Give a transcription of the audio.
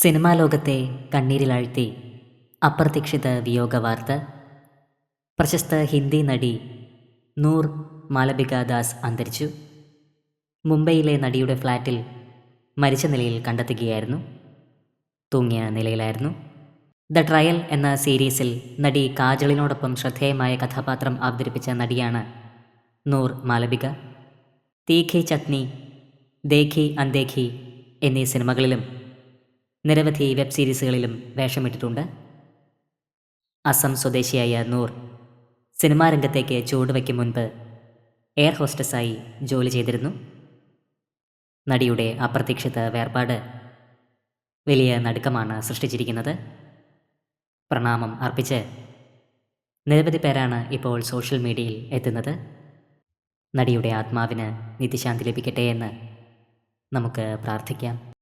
Cinema ലോകത്തെ കണ്ണീരിലാഴ്ത്തി. അപ്രതീക്ഷിത വിയോഗ വാർത്ത പ്രശസ്ത ഹിന്ദി നടി നൂർ മാലബിക ദാസ് അന്തരിച്ചു. മുംബൈയിലെ നടിയുടെ ഫ്ലാറ്റിൽ മരിച്ച നിലയിൽ കണ്ടെത്തുകയായിരുന്നു. തൂങ്ങിയ നിലയിലായിരുന്നു. ദ ട്രയൽ എന്ന സീരീസിൽ നടി കാജളിനോടൊപ്പം ശ്രദ്ധേയമായ കഥാപാത്രം അവതരിപ്പിച്ച നടിയാണ് നൂർ മാലബിക തീഖി ചട്നി ദേഖി അന്തേഖി എന്നീ സിനിമകളിലും നിരവധി വെബ് സീരീസുകളിലും വേഷമിട്ടിട്ടുണ്ട്. അസം സ്വദേശിയായ നൂർ സിനിമാ രംഗത്തേക്ക് ചുവടുവയ്ക്കും മുൻപ് എയർ ഹോസ്റ്റസായി ജോലി ചെയ്തിരുന്നു. നടിയുടെ അപ്രതീക്ഷിത വേർപാട് വലിയ നടുക്കമാണ് സൃഷ്ടിച്ചിരിക്കുന്നത്. പ്രണാമം അർപ്പിച്ച് നിരവധി പേരാണ് ഇപ്പോൾ സോഷ്യൽ മീഡിയയിൽ എത്തുന്നത്. നടിയുടെ ആത്മാവിന് നിത്യശാന്തി ലഭിക്കട്ടെ എന്ന് നമുക്ക് പ്രാർത്ഥിക്കാം.